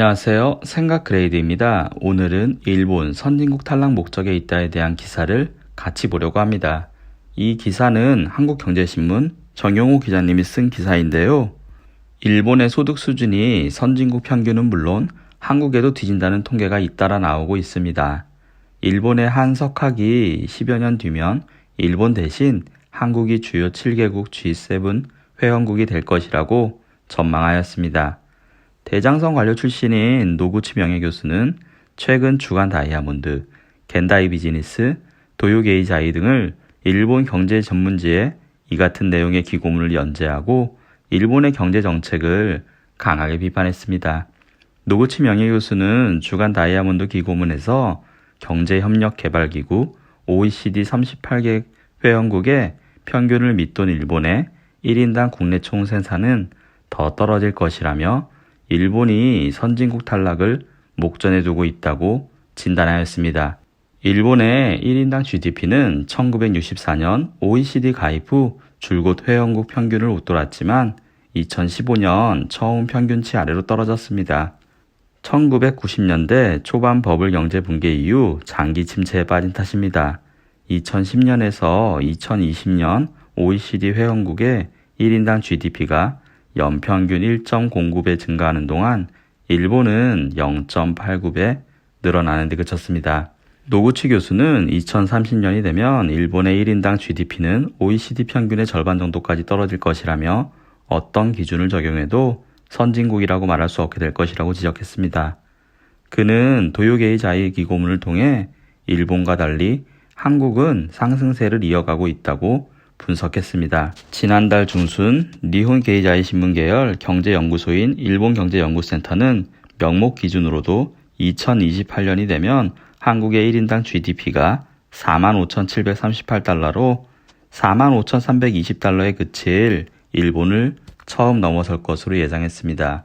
안녕하세요. 생각 그레이드입니다. 오늘은 일본 선진국 탈락 목적에 있다에 대한 기사를 같이 보려고 합니다. 이 기사는 한국경제신문 정용호 기자님이 쓴 기사인데요. 일본의 소득 수준이 선진국 평균은 물론 한국에도 뒤진다는 통계가 잇따라 나오고 있습니다. 일본의 한 석학이 10여 년 뒤면 일본 대신 한국이 주요 7개국 G7 회원국이 될 것이라고 전망하였습니다. 대장성 관료 출신인 노구치 명예교수는 최근 주간 다이아몬드, 겐다이 비즈니스, 도요게이 자이 등을 일본 경제 전문지에 이 같은 내용의 기고문을 연재하고 일본의 경제 정책을 강하게 비판했습니다. 노구치 명예교수는 주간 다이아몬드 기고문에서 경제협력개발기구 OECD 38개 회원국의 평균을 밑돈 일본의 1인당 국내 총생산은 더 떨어질 것이라며 일본이 선진국 탈락을 목전에 두고 있다고 진단하였습니다. 일본의 1인당 GDP는 1964년 OECD 가입 후 줄곧 회원국 평균을 웃돌았지만 2015년 처음 평균치 아래로 떨어졌습니다. 1990년대 초반 버블 경제 붕괴 이후 장기 침체에 빠진 탓입니다. 2010년에서 2020년 OECD 회원국의 1인당 GDP가 연평균 1.09배 증가하는 동안 일본은 0.89배 늘어나는 데 그쳤습니다. 노구치 교수는 2030년이 되면 일본의 1인당 GDP는 OECD 평균의 절반 정도까지 떨어질 것이라며 어떤 기준을 적용해도 선진국이라고 말할 수 없게 될 것이라고 지적했습니다. 그는 도요게이 자이 기 고문을 통해 일본과 달리 한국은 상승세를 이어가고 있다고 분석했습니다. 지난달 중순 니혼 게이자이 신문 계열 경제연구소인 일본경제연구센터는 명목 기준으로도 2028년이 되면 한국의 1인당 GDP가 45,738달러로 45,320달러에 그칠 일본을 처음 넘어설 것으로 예상했습니다.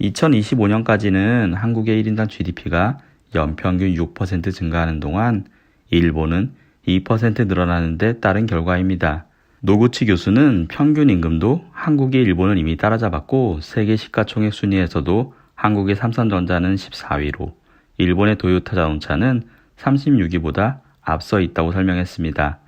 2025년까지는 한국의 1인당 GDP가 연평균 6% 증가하는 동안 일본은 2% 늘어나는데 따른 결과입니다. 노구치 교수는 평균 임금도 한국이 일본을 이미 따라잡았고 세계 시가총액 순위에서도 한국의 삼성전자는 14위로 일본의 도요타 자동차는 36위보다 앞서 있다고 설명했습니다.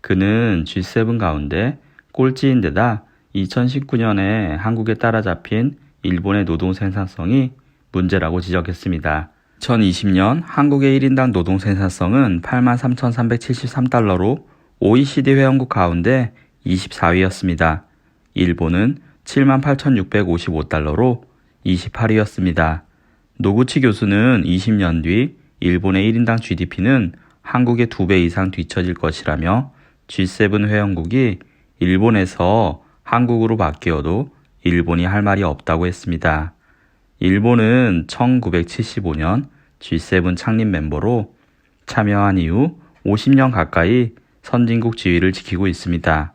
그는 G7 가운데 꼴찌인 데다 2019년에 한국에 따라잡힌 일본의 노동 생산성이 문제라고 지적했습니다. 2020년 한국의 1인당 노동 생산성은 83,373달러로 OECD 회원국 가운데 24위였습니다. 일본은 78,655달러로 28위였습니다. 노구치 교수는 20년 뒤 일본의 1인당 GDP는 한국의 2배 이상 뒤처질 것이라며 G7 회원국이 일본에서 한국으로 바뀌어도 일본이 할 말이 없다고 했습니다. 일본은 1975년 G7 창립 멤버로 참여한 이후 50년 가까이 선진국 지위를 지키고 있습니다.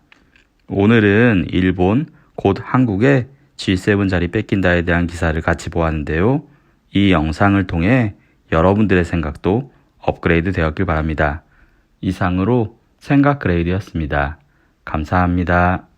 오늘은 일본, 곧 한국의 G7 자리 뺏긴다에 대한 기사를 같이 보았는데요. 이 영상을 통해 여러분들의 생각도 업그레이드 되었길 바랍니다. 이상으로 생각 그레이드였습니다. 감사합니다.